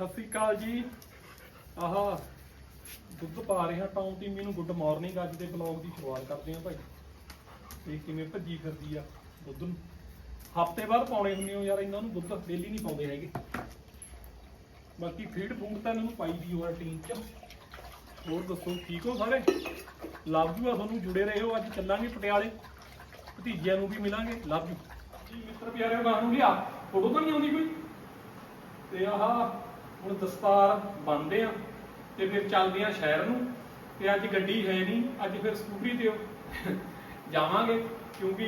ਸਤਿ ਸ੍ਰੀ ਅਕਾਲ ਜੀ। ਆਹ ਦੁੱਧ ਪਾ ਰਿਹਾ ਟੌਂ ਟੀਮੀ ਨੂੰ ਗੁੱਡ ਮਾਰਨਿੰਗ ਅੱਜ ਦੇ ਬਲੌਗ ਦੀ ਸ਼ੁਰੂਆਤ ਕਰਦੇ ਹਾਂ ਭਾਈ। ਤੇ ਕਿਵੇਂ ਭੱਜੀ ਫਿਰਦੀ ਆ ਦੁੱਧ ਨੂੰ। ਹਫ਼ਤੇ ਬਾਅਦ ਪਾਉਣੇ ਹੁੰਦੇ ਹੋ ਯਾਰ, ਇਹਨਾਂ ਨੂੰ ਦੁੱਧ ਡੇਲੀ ਨਹੀਂ ਪਾਉਂਦੇ ਹੈਗੇ। ਬਾਕੀ ਫੀਡ ਫੂਡ ਤਾਂ ਇਹਨਾਂ ਨੂੰ ਪਾਈ ਦੀ ਹੋਆ ਟੀਮ ਚ। ਹੋਰ ਦੱਸੋ, ਠੀਕ ਹੋ ਸਾਰੇ? ਲਵ ਯੂ ਆ ਤੁਹਾਨੂੰ, ਜੁੜੇ ਰਹੇ ਹੋ ਅੱਜ ਚੱਲਾਂਗੇ ਪਟਿਆਲੇ। ਭਤੀਜਿਆਂ ਨੂੰ ਵੀ ਮਿਲਾਂਗੇ ਲਵ ਯੂ ਜੀ ਮਿੱਤਰ ਪਿਆਰੇ ਗਾਹ ਨੂੰ ਲਿਆ। ਫੋਟੋ ਤਾਂ ਨਹੀਂ ਆਉਂਦੀ ਕੋਈ? ਤੇ ਆਹ ਹੁਣ ਦਸਤਾਰ ਬੰਨਦੇ ਆ ਤੇ ਫਿਰ ਚੱਲਦੇ ਆ ਸ਼ਹਿਰ ਨੂੰ ਤੇ ਅੱਜ ਗੱਡੀ ਹੈ ਨਹੀਂ, ਅੱਜ ਫਿਰ ਸਕੂਟਰੀ ਤੇ ਜਾਵਾਂਗੇ ਕਿਉਂਕਿ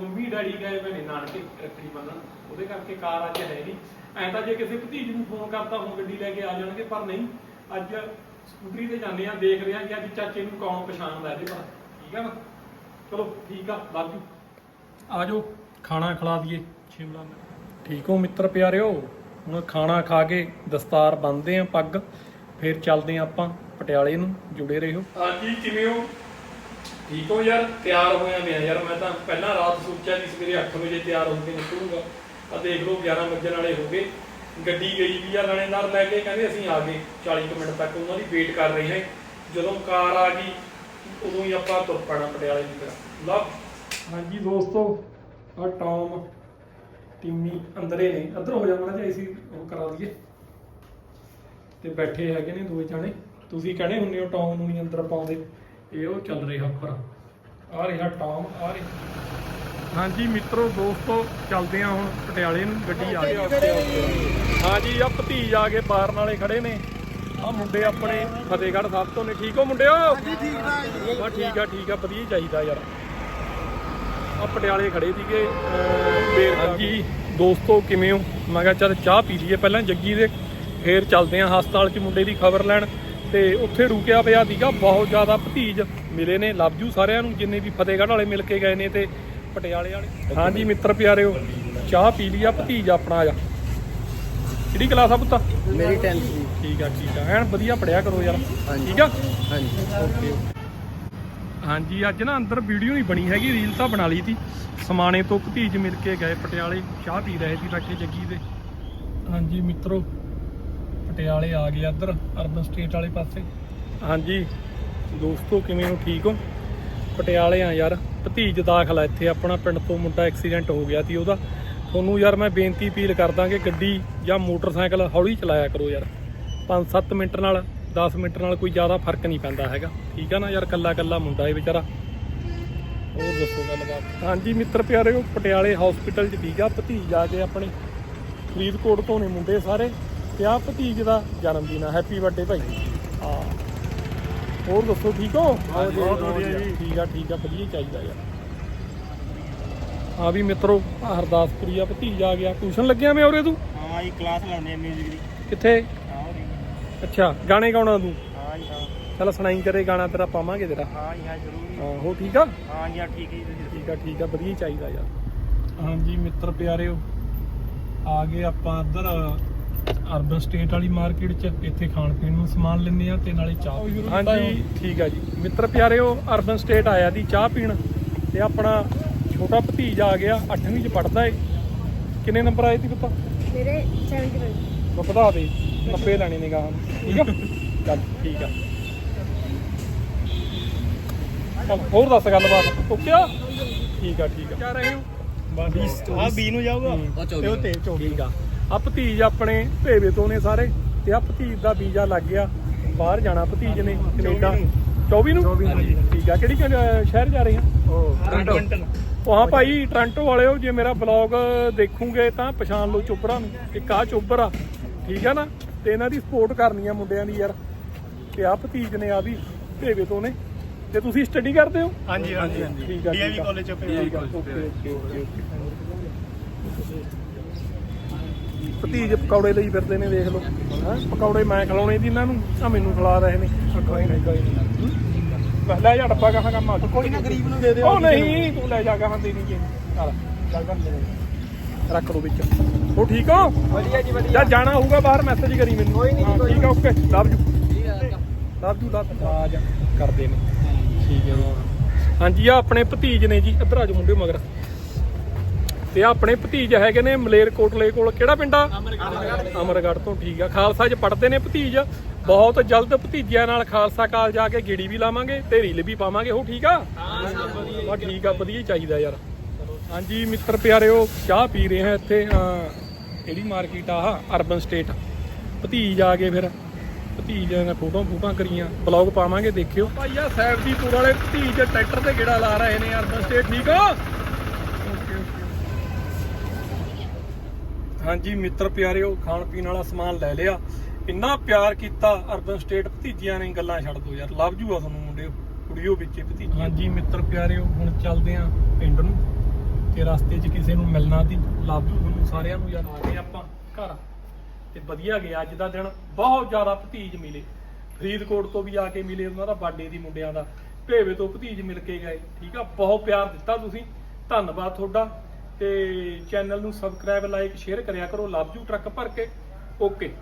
ਮੰਮੀ ਡੈਡੀ ਗਏ ਹੋਏ ਨਾਨਕੇ ਰੱਖੜੀ ਬੰਨਣ, ਉਹਦੇ ਕਰਕੇ ਕਾਰ ਅੱਜ ਹੈ ਨਹੀਂ। ਐਂ ਤਾਂ ਜੇ ਕਿਸੇ ਭਤੀਜ ਨੂੰ ਫੋਨ ਕਰਤਾ, ਹੁਣ ਗੱਡੀ ਲੈ ਕੇ ਆ ਜਾਣਗੇ, ਪਰ ਨਹੀਂ, ਅੱਜ ਸਕੂਟਰੀ ਤੇ ਜਾਂਦੇ ਆ, ਦੇਖਦੇ ਆ ਕਿ ਅੱਜ ਚਾਚੇ ਨੂੰ ਕੌਣ ਪਛਾਣਦਾ ਇਹਦੇ ਪਰ ਠੀਕ ਆ ਨਾ? ਚਲੋ, ਠੀਕ ਆ ਲਵ ਯੂ ਆ ਜਾਓ, ਖਾਣਾ ਖਿਲਾ ਦਈਏ। ਸ਼ਿਮਲਾ ਮਿਰਚ ਠੀਕ ਹੋ, ਮਿੱਤਰ ਪਿਆਰਿਓ। ਹੁਣ ਖਾਣਾ ਖਾ ਕੇ ਦਸਤਾਰ ਬੰਨਦੇ ਆ ਪੱਗ ਫਿਰ ਚੱਲਦੇ ਆ ਆਪਾਂ ਪਟਿਆਲੇ ਨੂੰ ਜੁੜੇ ਰਹੋ। ਹਾਂਜੀ ਕਿਵੇਂ ਹੋ? ਠੀਕ ਹੋ ਯਾਰ? ਤਿਆਰ ਹੋਇਆ ਮੈਂ ਯਾਰ ਮੈਂ ਤਾਂ ਪਹਿਲਾਂ ਰਾਤ ਸੋਚਿਆ ਵੀ ਸਵੇਰੇ 8 ਵਜੇ ਤਿਆਰ ਹੋ ਕੇ ਨਿਕਲੂਗਾ। ਆ ਦੇਖ ਲਓ 11 ਵਜੇ ਵਾਲੇ ਹੋ ਗਏ। ਗੱਡੀ ਗਈ ਵੀ ਆ ਲਾਣੇਦਾਰ ਲੈ ਕੇ ਕਹਿੰਦੇ ਅਸੀਂ ਆ ਗਏ। 40 ਕੁ ਮਿੰਟ ਤੱਕ ਉਹਨਾਂ ਦੀ ਵੇਟ ਕਰ ਰਹੇ ਹਾਂ। ਜਦੋਂ ਕਾਰ ਆ ਗਈ ਉਦੋਂ ਹੀ ਆਪਾਂ ਤੁਰ ਪੈਣਾ ਪਟਿਆਲੇ ਦੀ ਫਿਰ ਲਵ ਹਾਂਜੀ ਦੋਸਤੋ ਆ ਟੌਮ ਟਿੰਮੀ ਅੰਦਰੇ ਨੇ। ਅੰਦਰ ਹੋ ਜਾਣਾ ਜੇ ਅਸੀਂ ਉਹ ਕਰਾ ਦਈਏ। ਤੇ ਬੈਠੇ ਹੈਗੇ ਨੇ ਦੋਵੇਂ ਜਾਣੇ। ਤੁਸੀਂ ਕਹਿੰਦੇ ਹੁੰਦੇ ਹੋ ਟੌਮ ਨੂੰ ਨਹੀਂ ਅੰਦਰ ਪਾਉਂਦੇ। ਇਹ ਉਹ ਚੱਲ ਰਿਹਾ ਉੱਪਰ ਆ ਰਿਹਾ ਟੌਮ ਆ ਰਿਹਾ। ਹਾਂਜੀ ਮਿੱਤਰੋ ਦੋਸਤੋ ਚੱਲਦੇ ਆ ਹੁਣ ਪਟਿਆਲੇ ਨੂੰ। ਗੱਡੀ ਆ ਗਈ। ਹਾਂਜੀ ਆ ਭਤੀਜ ਆ ਕੇ ਬਾਰਨ ਵਾਲੇ ਖੜੇ ਨੇ। ਆ ਮੁੰਡੇ ਆਪਣੇ ਫਤਿਹਗੜ੍ਹ ਸਾਹਿਬ ਤੋਂ ਨੇ। ਠੀਕ ਹੋ ਮੁੰਡਿਓ? ਹਾਂਜੀ ਠੀਕ ਆ ਠੀਕ ਆ ਠੀਕ ਆ। ਵਧੀਆ ਚਾਹੀਦਾ ਯਾਰ। ਆ ਪਟਿਆਲੇ ਖੜੇ ਸੀਗੇ ਬੇਰ ਹਾਂਜੀ। ਦੋਸਤੋ ਕਿਵੇਂ ਹੋ? ਮੈਂ ਕਿਹਾ ਚੱਲ ਚਾਹ ਪੀ ਲਈਏ। ਪਹਿਲਾਂ ਜੱਗੀ ਦੇ ਫੇਰ ਚੱਲਦੇ ਆਂ ਹਸਪਤਾਲ 'ਚ ਮੁੰਡੇ ਦੀ ਖਬਰ ਲੈਣ। ਤੇ ਉੱਥੇ ਰੁਕਿਆ ਪਿਆ ਸੀਗਾ। ਬਹੁਤ ਜ਼ਿਆਦਾ ਭਤੀਜ ਮਿਲੇ ਨੇ। ਲਵ ਯੂ ਸਾਰਿਆਂ ਨੂੰ ਜਿੰਨੇ ਵੀ ਫਤਿਹਗੜ੍ਹ ਵਾਲੇ ਮਿਲ ਕੇ ਗਏ ਨੇ ਤੇ ਪਟਿਆਲੇ ਵਾਲੇ। ਹਾਂਜੀ ਮਿੱਤਰ ਪਿਆਰਿਓ ਚਾਹ ਪੀ ਲਈ ਆ ਭਤੀਜ ਆਪਣਾ ਆ। ਜਾ ਕਿਹੜੀ ਕਲਾਸ ਆ ਪੁੱਤ? ਮੇਰੀ 10th ਦੀ। ਠੀਕ ਆ ਠੀਕ ਆ। ਐਨ ਵਧੀਆ ਪੜਿਆ ਕਰੋ ਯਾਰ। ਠੀਕ ਆ? ਹਾਂਜੀ। ਓਕੇ ਹਾਂਜੀ ਅੱਜ ਨਾ ਅੰਦਰ ਵੀਡੀਓ ਨਹੀਂ ਬਣੀ ਹੈਗੀ ਰੀਲ ਤਾਂ ਬਣਾ ਲਈ ਸੀ। ਸਮਾਣੇ ਤੋਂ ਭਤੀਜ ਮਿਲ ਕੇ ਗਏ ਪਟਿਆਲੇ। ਚਾਹ ਪੀ ਰਹੇ ਸੀ ਬੈਠੇ ਜੱਗੀ ਦੇ। ਹਾਂਜੀ ਮਿੱਤਰੋ ਪਟਿਆਲੇ ਆ ਗਏ ਇੱਧਰ ਅਰਬਨ ਸਟੇਟ ਵਾਲੇ ਪਾਸੇ। ਹਾਂਜੀ ਦੋਸਤੋ ਕਿਵੇਂ ਹੋ? ਠੀਕ ਹੋ? ਪਟਿਆਲੇ ਆ ਯਾਰ ਭਤੀਜ ਦਾਖਲਾ ਇੱਥੇ ਆਪਣਾ ਪਿੰਡ ਤੋਂ ਮੁੰਡਾ ਐਕਸੀਡੈਂਟ ਹੋ ਗਿਆ ਸੀ ਉਹਦਾ। ਤੁਹਾਨੂੰ ਯਾਰ ਮੈਂ ਬੇਨਤੀ ਅਪੀਲ ਕਰਦਾ ਕਿ ਗੱਡੀ ਜਾਂ ਮੋਟਰਸਾਈਕਲ ਹੌਲੀ ਚਲਾਇਆ ਕਰੋ ਯਾਰ। 5-7 ਮਿੰਟ ਨਾਲ 10 ਮਿੰਟ ਨਾਲ ਕੋਈ ਜ਼ਿਆਦਾ ਫ਼ਰਕ ਨਹੀਂ ਪੈਂਦਾ ਹੈਗਾ। ਠੀਕ ਆ ਨਾ ਯਾਰ ਕੱਲਾ ਕੱਲਾ ਮੁੰਡਾ ਏ ਵਿਚਾਰਾ। ਹੋਰ ਦੱਸੋ ਗੱਲਬਾਤ ਹਾਂਜੀ ਮਿੱਤਰ ਪਿਆਰਿਓ ਪਟਿਆਲੇ ਹਸਪੀਟਲ 'ਚ ਠੀਕ ਆ ਭਤੀਜ ਆ ਕੇ ਆਪਣੇ ਫਰੀਦਕੋਟ ਤੋਂ ਨੇ ਮੁੰਡੇ ਸਾਰੇ ਤੇ ਆ ਭਤੀਜ ਦਾ ਜਨਮ ਦਿਨ ਆ। ਹੈਪੀ ਬਰਥਡੇ ਭਾਈ। ਆ ਹੋਰ ਦੱਸੋ ਠੀਕ ਹੋ? ਬਹੁਤ ਵਧੀਆ ਜੀ। ਠੀਕ ਆ ਠੀਕ ਆ ਵਧੀਆ ਹੀ ਚਾਹੀਦਾ ਯਾਰ। ਆ ਵੀ ਮਿੱਤਰੋ ਹਰਦਾਸਪੁਰੀ ਆ ਭਤੀਜ ਆ ਗਿਆ। ਟਿਊਸ਼ਨ ਲੱਗਿਆ ਮੈਂ ਉਰੇ ਤੂੰ? ਹਾਂ ਜੀ ਕਲਾਸ ਲਾਉਂਦੇ ਆ 뮤직 ਦੀ। ਕਿੱਥੇ? ਹਾਂ ਜੀ ਅੱਛਾ ਗਾਣੇ ਗਾਉਣਾ ਤੂੰ? ਹਾਂ ਜੀ ਹਾਂ। ਚੱਲ ਸੁਣਾਈ ਕਰੇ ਗਾਣਾ ਤੇਰਾ ਪਾਵਾਂਗੇ ਤੇਰਾ। ਹਾਂ ਜੀ ਹਾਂ ਜ਼ਰੂਰ। ਹਾਂ ਹੋ ਠੀਕ ਆ? ਹਾਂ ਜੀ ਹਾਂ ਠੀਕ ਹੈ ਜੀ ਠੀਕ ਆ ਠੀਕ ਆ ਵਧੀਆ ਹੀ ਚਾਹੀਦਾ ਯਾਰ। ਹਾਂਜੀ ਮਿੱਤਰ ਪਿਆਰਿਓ ਆ ਗਏ ਆਪਾਂ ਇੱਧਰ ਅਰਬਨ ਸਟੇਟ ਵਾਲੀ ਮਾਰਕੀਟ 'ਚ। ਇੱਥੇ ਖਾਣ ਪੀਣ ਨੂੰ ਸਮਾਨ ਲੈਣੇ ਆ ਤੇ ਨਾਲੇ ਚਾਹ ਹਾਂਜੀ ਠੀਕ ਆ ਜੀ। ਮਿੱਤਰ ਪਿਆਰਿਓ ਅਰਬਨ ਸਟੇਟ ਆਇਆ ਦੀ ਚਾਹ ਪੀਣ ਤੇ ਆਪਣਾ ਛੋਟਾ ਭਤੀਜਾ ਆ ਗਿਆ 8ਵੀਂ 'ਚ ਪੜਦਾ ਏ। ਕਿੰਨੇ ਨੰਬਰ ਆਏ ਸੀ ਪੁੱਤ? ਮੇਰੇ 71 ਮੈਂ ਵਧਾ ਦੇ 90 ਲੈਣੇ ਨੇ ਗਾਹਾਂ ਠੀਕ ਆ? ਚੱਲ ਠੀਕ ਆ। ਚੱਲ ਹੋਰ ਦੱਸ ਗੱਲਬਾਤ ਓਕੇ ਆ? ਠੀਕ ਆ ਠੀਕ ਆ। ਕਿਆ ਰਹੇ ਹੋ? ਬਸ ਆ ਬੀ ਨੂੰ ਜਾਊਗਾ? ਤੇ ਉਹ ਤੇ ਚੌਵੀ ਠੀਕ ਆ। ਆ ਭਤੀਜ ਆਪਣੇ ਭੇਵੇ ਤੋਂ ਨੇ ਸਾਰੇ ਤੇ ਆ ਭਤੀਜ ਦਾ ਵੀਜ਼ਾ ਲੱਗ ਗਿਆ। ਬਾਹਰ ਜਾਣਾ ਭਤੀਜ ਨੇ ਕੈਨੇਡਾ। 24 ਨੂੰ? ਠੀਕ ਆ। ਕਿਹੜੀ ਸ਼ਹਿਰ ਜਾ ਰਹੇ ਆ? ਟੋਰਾਂਟੋ। ਉਹ ਹਾਂ ਭਾਈ ਟ੍ਰਾਂਟੋ ਵਾਲਿਓ ਜੇ ਮੇਰਾ ਬਲੌਗ ਦੇਖੋਗੇ ਤਾਂ ਪਛਾਣ ਲਓ ਚੋਬਰਾ ਨੂੰ। ਇੱਕ ਆ ਚੋਬਰ ਆ ਠੀਕ ਆ ਨਾ? ਤੇ ਇਹਨਾਂ ਦੀ ਸਪੋਰਟ ਕਰਨੀ ਆ ਮੁੰਡਿਆਂ ਦੀ ਯਾਰ। ਤੇ ਆ ਭਤੀਜ ਨੇ ਆ ਵੀ ਭੇਵੇ ਤੋਂ ਨੇ। ਤੇ ਤੁਸੀਂ ਸਟੱਡੀ ਕਰਦੇ ਹੋ? ਹਾਂਜੀ ਹਾਂਜੀ ਹਾਂਜੀ। ਠੀਕ ਆ ਡੀਏਵੀ। ਕਾਲਜ ਚ ਓਕੇ ਓਕੇ ਭਤੀਜ ਪਕੌੜੇ ਲਈ ਫਿਰਦੇ ਨੇ ਦੇਖ ਲਓ। ਹਾਂ? ਪਕੌੜੇ ਮੈਂ ਖਿਲਾਉਣੇ ਸੀ ਇਹਨਾਂ ਨੂੰ ਆ ਮੈਨੂੰ ਖਿਲਾ ਰਹੇ ਨੇ। ਕੋਈ ਨਹੀਂ ਕੋਈ ਨਹੀਂ। ਲੈ ਜਾ ਡੱਬਾ ਕਹਾਂ ਕੰਮ ਆ ਕੋਈ ਨਾ ਗਰੀਬ ਨੂੰ ਦੇ ਦੇ ਉਹ ਨਹੀਂ ਤੂੰ ਲੈ ਜਾ ਕਹਾਂ ਦੇਣੀ ਕੀ ਚੱਲ ਚੱਲ ਕਰ ਲੈ ਰੱਖ ਲਓ ਵਿੱਚ। ਉਹ ਠੀਕ ਹੋ? ਵਧੀਆ ਜੀ ਜਾਂ ਜਾਣਾ ਹੋਊਗਾ ਬਾਹਰ ਮੈਸੇਜ ਕਰੀ ਮੈਨੂੰ। ਕੋਈ ਨੀ, ਹਾਂ, ਕੋਈ ਠੀਕ ਆ ਓਕੇ ਲਵ ਯੂ ਹੈ ਲਵ ਯੂ ਲਵ ਰਾਜ ਕਰਦੇ ਨੇ। ਠੀਕ ਹੈ ਹਾਂਜੀ ਆ ਆਪਣੇ ਭਤੀਜ ਨੇ ਜੀ ਇੱਧਰ ਆ ਜਾਓ ਮੁੰਡੇ ਮਗਰ। ਤੇ ਆਪਣੇ ਭਤੀਜ ਹੈਗੇ ਨੇ ਮਲੇਰਕੋਟਲੇ ਕੋਲ। ਕਿਹੜਾ ਪਿੰਡ ਆ? ਅਮਰਗੜ੍ਹ। ਤੋਂ ਠੀਕ ਆ। ਖਾਲਸਾ 'ਚ ਪੜਦੇ ਨੇ ਭਤੀਜ? ਬਹੁਤ ਜਲਦ ਭਤੀਜਿਆਂ ਨਾਲ ਖਾਲਸਾ ਕਾਲ ਜਾ ਕੇ ਗੇੜੀ ਵੀ ਲਾਵਾਂਗੇ ਤੇ ਰੀਲ ਵੀ ਪਾਵਾਂਗੇ। ਉਹ ਠੀਕ ਆ? ਹਾਂ ਠੀਕ ਆ ਵਧੀਆ ਹੀ ਚਾਹੀਦਾ ਯਾਰ। ਹਾਂਜੀ ਮਿੱਤਰ ਪਿਆਰਿਓ ਚਾਹ ਪੀ ਰਹੇ ਹਾਂ ਇੱਥੇ ਅਹ, ਮਾਰਕੀਟ ਆ ਅਰਬਨ ਸਟੇਟ। ਭਤੀਜ ਆ ਗਏ ਫਿਰ। ਭਤੀਜ ਨਾਲ ਫੋਟੋ ਫੋਟਾਂ ਕਰੀਆਂ। ਬਲੌਗ ਪਾਵਾਂਗੇ ਦੇਖਿਓ। ਭਾਈ ਆ ਸੈਫਦੀਪੁਰ ਵਾਲੇ ਭਤੀਜ ਟਰੈਕਟਰ ਤੇ ਗੇੜਾ ਲਾ ਰਹੇ ਨੇ ਅਰਬਨ ਸਟੇਟ ਠੀਕ ਆ? ਹਾਂਜੀ ਮਿੱਤਰ ਪਿਆਰਿਓ ਖਾਣ ਪੀਣ ਵਾਲਾ ਸਮਾਨ ਲੈ ਲਿਆ। ਇੰਨਾ ਪਿਆਰ ਕੀਤਾ ਅਰਬਨ ਸਟੇਟ ਭਤੀਜਿਆਂ ਨੇ ਗੱਲਾਂ ਛੱਡ ਦੋ ਯਾਰ ਲਵ ਜੂਆ ਤੁਹਾਨੂੰ ਮੁੰਡਿਓ ਕੁੜੀਓ ਵਿੱਚੇ ਭਤੀਜੀ ਹਾਂਜੀ ਮਿੱਤਰ ਪਿਆਰਿਓ ਹੁਣ ਚੱਲਦੇ ਆਂ ਪਿੰਡ ਨੂੰ। ਤੇ ਰਸਤੇ 'ਚ ਕਿਸੇ ਨੂੰ ਮਿਲਣਾ ਸੀ। ਲਵ ਜੂ ਸਾਰਿਆਂ ਨੂੰ ਯਾਰ ਆ ਗਏ ਆਪਾਂ ਘਰ। ਤੇ ਵਧੀਆ ਗਿਆ। ਅੱਜ ਦਾ ਦਿਨ ਬਹੁਤ ਜ਼ਿਆਦਾ ਭਤੀਜ ਮਿਲੇ। ਫਰੀਦਕੋਟ ਤੋਂ ਵੀ ਆ ਕੇ ਮਿਲੇ ਉਹਨਾਂ ਦਾ, ਬਾਡੇ ਦੀ ਮੁੰਡਿਆਂ ਦਾ। ਭੇਵੇ ਤੋਂ ਭਤੀਜ ਮਿਲ ਕੇ ਗਏ। ਠੀਕ ਆ? ਬਹੁਤ ਪਿਆਰ ਦਿੱਤਾ ਤੁਸੀਂ। ਧੰਨਵਾਦ ਤੁਹਾਡਾ। ਤੇ ਚੈਨਲ ਨੂੰ ਸਬਸਕ੍ਰਾਈਬ ਲਾਈਕ ਸ਼ੇਅਰ ਕਰਿਆ ਕਰੋ। ਲਵ ਯੂ ਟਰੱਕ ਭਰ ਕੇ। ਓਕੇ